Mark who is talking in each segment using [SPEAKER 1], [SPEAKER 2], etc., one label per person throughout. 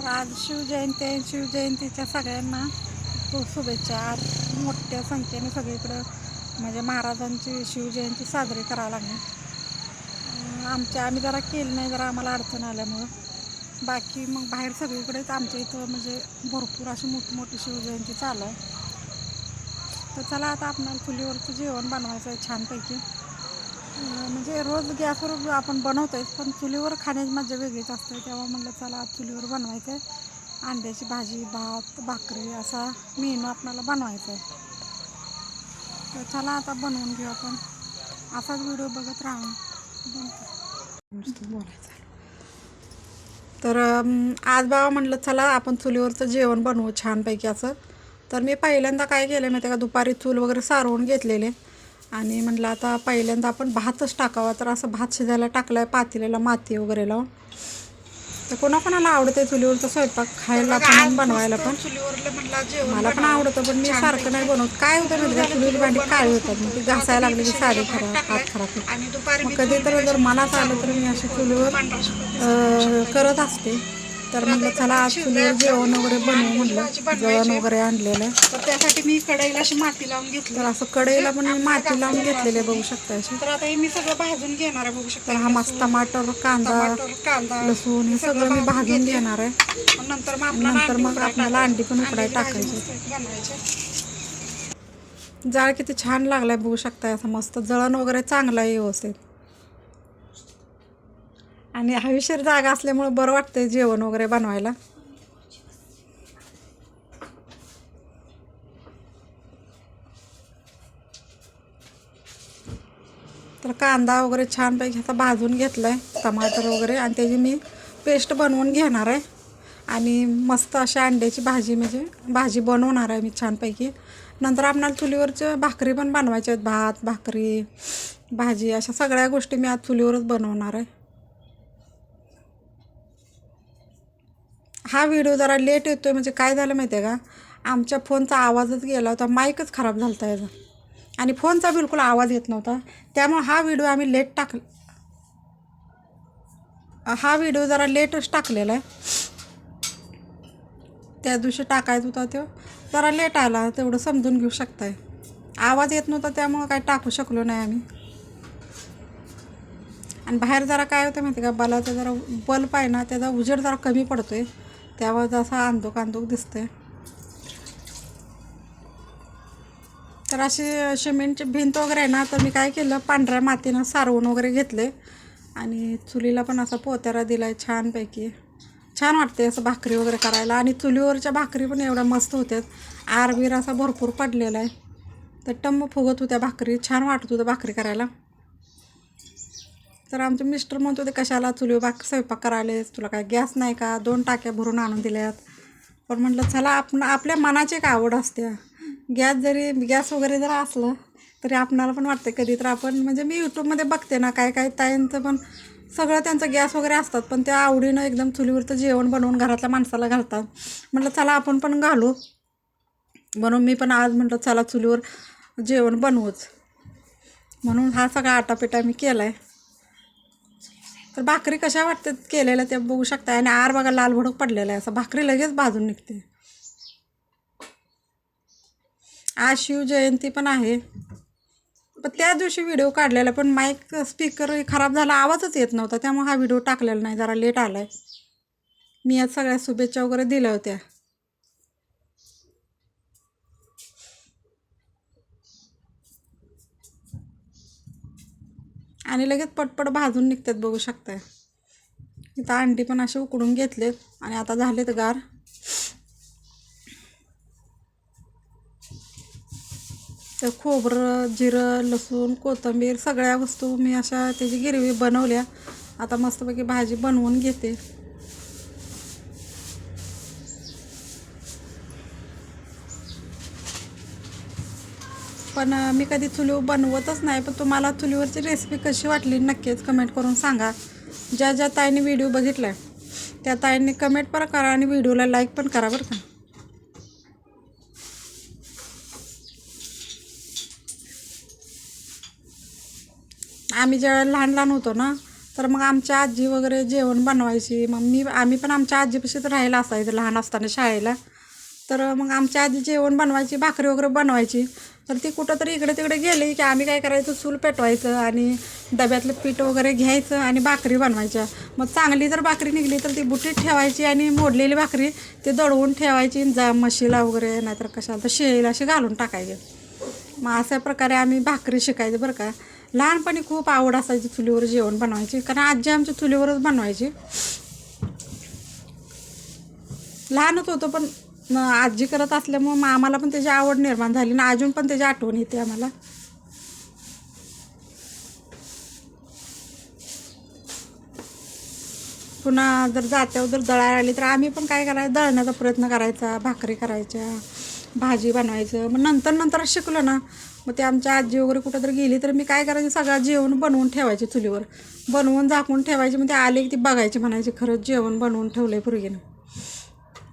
[SPEAKER 1] तर आज शिवजयंती आहे शिवजयंतीच्या सगळ्यांना खूप शुभेच्छा. आज मोठ्या संख्येने सगळीकडं म्हणजे महाराजांची शिवजयंती साजरी करायला लागली. आमच्या आम्ही जरा केली नाही जरा आम्हाला अडचण आल्यामुळं. बाकी मग बाहेर सगळीकडेच आमच्या इथं म्हणजे भरपूर अशी मोठमोठी शिवजयंती चालू आहे. तर चला आता आपणाला चुलीवरचं जेवण बनवायचं आहे छानपैकी. म्हणजे रोज गॅसवर आपण बनवतोय पण चुलीवर खाण्याची मजा वेगळीच असते. तेव्हा म्हणलं चला चुलीवर बनवायचं आहे अंड्याची भाजी भात भाकरी असा मेनू आपल्याला बनवायचा आहे तर चला आता बनवून घेऊ आपण. असाच व्हिडिओ बघत राहा. बोलायचं. तर आज बाबा म्हटलं चला आपण चुलीवरचं जेवण बनवू छानपैकी असं. तर मी पहिल्यांदा काय केलं माहिती का दुपारी चूल वगैरे सारवून घेतलेले. आणि म्हटलं आता पहिल्यांदा आपण भातच टाकावा. तर असं भात शिजायला टाकलं आहे पातेल्याला माती वगैरे लावून तर कोणाकोणाला आवडते चुलीवरचा स्वयंपाक खायला पण बनवायला पण. मला पण आवडतं पण मी सारखं नाही बनवत. काय होतं माहिती का? चुलीवर भांडी काळी होतात? मग ती घासायला लागली की साडी खराब हात खराब मग कधी तर जर मनात आलं तर मी अशी चुलीवर करत असते. तर म्हटलं चला आज चुलीवर जेवण वगैरे बनवू म्हटलं जेवण वगैरे आणलेलं आहे.
[SPEAKER 2] तर त्यासाठी मी कढईला अशी माती लावून घेतली.
[SPEAKER 1] तर असं कढईला पण मी माती लावून घेतलेले बघू शकता अशी.
[SPEAKER 2] तर आता हे मी सगळं भाजून घेणार आहे बघू शकता.
[SPEAKER 1] हा मस्त टमाटर कांदा
[SPEAKER 2] कांदा
[SPEAKER 1] लसूण हे सगळं मी भाजून घेणार आहे.
[SPEAKER 2] नंतर मग आपल्याला
[SPEAKER 1] नंतर मग
[SPEAKER 2] उकडायला
[SPEAKER 1] आपल्याला अंडी पण उकडाय
[SPEAKER 2] अंडी भाजी
[SPEAKER 1] टाकायची. जाळ किती छान लागलाय बघू शकताय असं मस्त जळण वगैरे चांगलं आहे व्यवस्थित. आणि हवेशीर जागा असल्यामुळं बरं वाटतंय जेवण वगैरे बनवायला. तर कांदा वगैरे छानपैकी आता भाजून घेतला आहे टमाटर वगैरे आणि त्याची मी पेस्ट बनवून घेणार आहे. आणि मस्त अशा अंड्याची भाजी म्हणजे भाजी बनवणार आहे मी छानपैकी. नंतर आपणाला चुलीवरच्या भाकरी पण बनवायच्या आहेत भात भाकरी भाजी अशा सगळ्या गोष्टी मी आज चुलीवरच बनवणार आहे. हा व्हिडिओ जरा लेट येतो आहे म्हणजे काय झालं माहिती आहे का? आमच्या फोनचा आवाजच गेला होता माईकच खराब झाला होता याचा. आणि फोनचा बिलकुल आवाज येत नव्हता. त्यामुळे हा व्हिडिओ आम्ही लेट टाक हा व्हिडिओ जरा लेटच टाकलेला आहे. त्या दिवशी टाकायचा होता तो. जरा लेट आला तेवढं समजून घेऊ शकताय. आवाज येत नव्हता त्यामुळं काय टाकू शकलो नाही आम्ही. आणि बाहेर जरा काय होतं माहिती का? बलाचा जरा बल्ब आहे ना त्याचा उजेड जरा कमी पडतो आहे त्यावर जसा आंदूक आंदूक दिसते तर अशी सिमेंटची भिंत वगैरे आहे ना तर मी काय केलं पांढऱ्या मातीनं सारवून वगैरे घेतले. आणि चुलीला पण असा पोत्यारा दिला आहे छानपैकी. छान वाटते असं भाकरी वगैरे करायला. आणि चुलीवरच्या भाकरी पण एवढ्या मस्त होत्यात. आरबीर असा भरपूर पडलेला आहे. तर टम्म फुगत होत्या भाकरी. छान वाटत होतं भाकरी करायला. तर आमचे मिस्टर म्हणत होते कशाला चुलीवर बाग स्वयंपाक करायलेस? तुला काय गॅस नाही का? दोन टाक्या भरून आणून दिल्यात. पण म्हटलं चला आपण आपल्या मनाची एक आवड असते. गॅस जरी गॅस वगैरे जर असलं तरी आपणाला पण वाटते कधी तर आपण म्हणजे मी यूट्यूबमध्ये बघते ना काय काय ताईंचं पण सगळं त्यांचं गॅस वगैरे असतात पण त्या आवडीनं एकदम चुलीवरचं जेवण बनवून घरातल्या माणसाला घालतात. म्हटलं चला आपण पण घालू. म्हणून मी पण आज म्हटलं चला चुलीवर जेवण बनवूच. म्हणून हा सगळा आटापिटा मी केला आहे तर भाकरी कशा वाटतात केलेल्या त्या बघू शकता. आणि आर बघा लाल भडक पडलेला आहे. असं भाकरी लगेच भाजून निघते. आज शिवजयंती पण आहे. पण त्या दिवशी व्हिडिओ काढलेला पण माईक स्पीकर खराब झाला आवाजच येत नव्हता. त्यामुळे हा व्हिडिओ टाकलेला नाही जरा लेट आला आहे मी आज सगळ्या शुभेच्छा वगैरे दिल्या होत्या. आणि लगेच पटपट भाजून निघतात बघू शकताय. इथं अंडी पण असे उकडून घेतलेत आणि आता झालेत गार. तर खोबरं जिरं लसूण कोथिंबीर सगळ्या वस्तू मी अशा त्याची गिरवी बनवल्या. आता मस्तपैकी भाजी बनवून घेते. पण मी कधी चुलीवर बनवतच नाही पण तुम्हाला चुलीवरची रेसिपी कशी वाटली नक्कीच कमेंट करून सांगा. ज्या ज्या ताईने व्हिडिओ बघितला आहे त्या ताईंनी कमेंट पण करा आणि व्हिडिओला लाईक पण करा बरं का. आम्ही ज्यावेळेला लहान लहान होतो ना तर मग आमच्या आजी वगैरे जेवण बनवायची. मग मी आम्ही पण आमच्या आजीपाशीच राहायला असायचं लहान असताना शाळेला. तर मग आमच्या आधी जेवण बनवायची भाकरी वगैरे बनवायची. तर ती कुठं तरी इकडे तिकडे गेली की आम्ही काय करायचं चूल पेटवायचं आणि डब्यातलं पीठ वगैरे घ्यायचं आणि भाकरी बनवायच्या. मग चांगली जर भाकरी निघली तर ती बुटीत ठेवायची आणि मोडलेली भाकरी ती दळवून ठेवायची जा म्हशीला वगैरे नाहीतर कशाला तर शेळीला अशी घालून टाकायचे. मग अशा प्रकारे आम्ही भाकरी शिकायचं बरं का. लहानपणी खूप आवड असायची चुलीवर जेवण बनवायची. कारण आजी आमच्या चुलीवरच बनवायची. लहानच होतो पण आजी करत असल्यामुळं मग आम्हाला पण त्याची आवड निर्माण झाली ना अजून पण त्याची आठवण येते आम्हाला. पुन्हा जर जात्यावर जर दळायला आली तर आम्ही पण काय करायचं? दळण्याचा प्रयत्न करायचा भाकरी करायच्या भाजी बनवायचं. मग नंतर नंतर शिकलो ना मग ते आमच्या आजी वगैरे कुठं तर गेली तर मी काय करायचं? सगळं जेवण बनवून ठेवायचे चुलीवर. बनवून झाकून ठेवायचे मग ते आले की ती बघायची म्हणायची खरंच जेवण बनवून ठेवलं आहे पूर्वीनं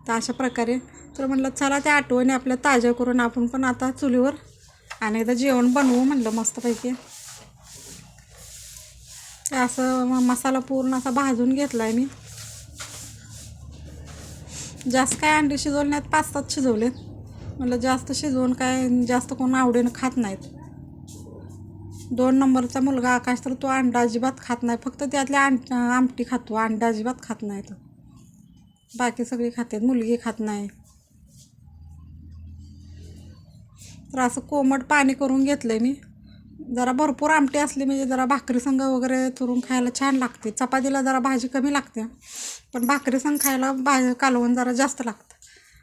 [SPEAKER 1] तर अशा प्रकारे तर म्हटलं चला त्या आठवणी आपल्या ताज्या करून आपण पण आता चुलीवर आणि एकदा जेवण बनवू म्हणलं मस्तपैकी. असं मसाला पूर्ण असा भाजून घेतला आहे मी. जास्त काय अंडी शिजवले नाहीत पाच सात शिजवले. म्हटलं जास्त शिजवून काय जास्त कोण आवडीनं खात नाहीत. दोन नंबरचा मुलगा आकाश तर तो अंडा अजिबात खात नाही. फक्त त्यातल्या आम आमटी खातो अंडा अजिबात खात नाही तो बाकी सगळी खातात. मुलगी खात नाही. तर असं कोमट पाणी करून घेतलं आहे मी. जरा भरपूर आमटी असली म्हणजे जरा भाकरी संघ वगैरे चुरून खायला छान लागते. चपातीला जरा भाजी कमी लागते. पण भाकरी संघ खायला भाजी कालवण जरा जास्त लागतं.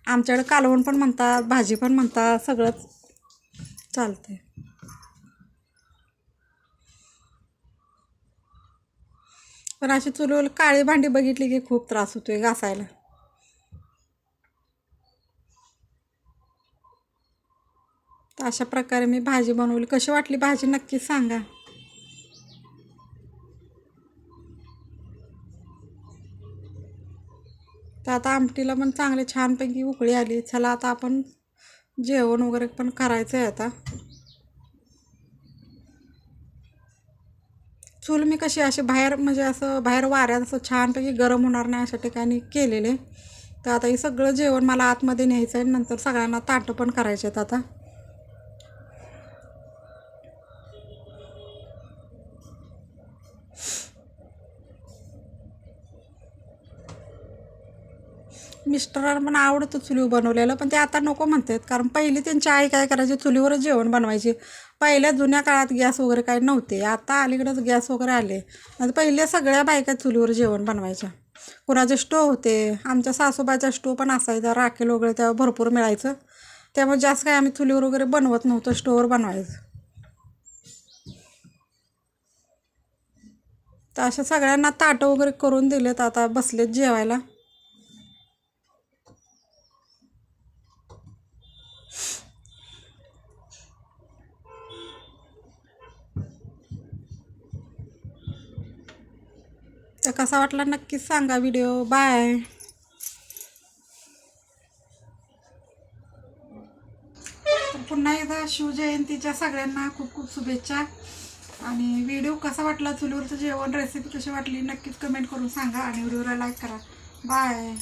[SPEAKER 1] आमच्याकडे कालवण पण म्हणतात भाजी पण म्हणतात सगळंच चालते पण अशी चुलीवर काळी भांडी बघितली की खूप त्रास होतो आहे घासायला. तर अशा प्रकारे मी भाजी बनवली. कशी वाटली भाजी नक्कीच सांगा. तर आता आमटीला पण चांगले छानपैकी उकळी आली. चला आता आपण जेवण वगैरे पण करायचं आहे आता. चूल मी कशी अशी बाहेर म्हणजे असं बाहेर वाऱ्यात असं छानपैकी गरम होणार नाही अशा ठिकाणी केलेले. तर आता हे सगळं जेवण मला आतमध्ये न्यायचं आहे नंतर सगळ्यांना ताटं पण करायचे आहेत आता. मिस्टरांना पण आवडतं चुलीवर बनवलेलं पण ते आता नको म्हणतात. कारण पहिली त्यांची आई काय करायची? चुलीवरच जेवण बनवायची. पहिल्या जुन्या काळात गॅस वगैरे काही नव्हते. आता अलीकडेच गॅस वगैरे आले. आणि पहिले सगळ्या बायका चुलीवर जेवण बनवायच्या. कुणाचे स्टोव होते? आमच्या सासूबाईचा स्टोव पण असायचा. राखेल वगैरे त्यावर भरपूर मिळायचं. त्यामुळे जास्त काही आम्ही चुलीवर वगैरे बनवत नव्हतो स्टोवर बनवायचं. तर अशा सगळ्यांना ताटं वगैरे करून दिलेत. आता बसलेत जेवायला. तर कसा वाटला नक्कीच सांगा व्हिडिओ बाय पुन्हा एकदा शिवजयंतीच्या सगळ्यांना खूप खूप शुभेच्छा. आणि व्हिडिओ कसा वाटला चुलीवरचं जेवण रेसिपी कशी वाटली नक्कीच कमेंट करून सांगा आणि व्हिडिओला लाईक करा. बाय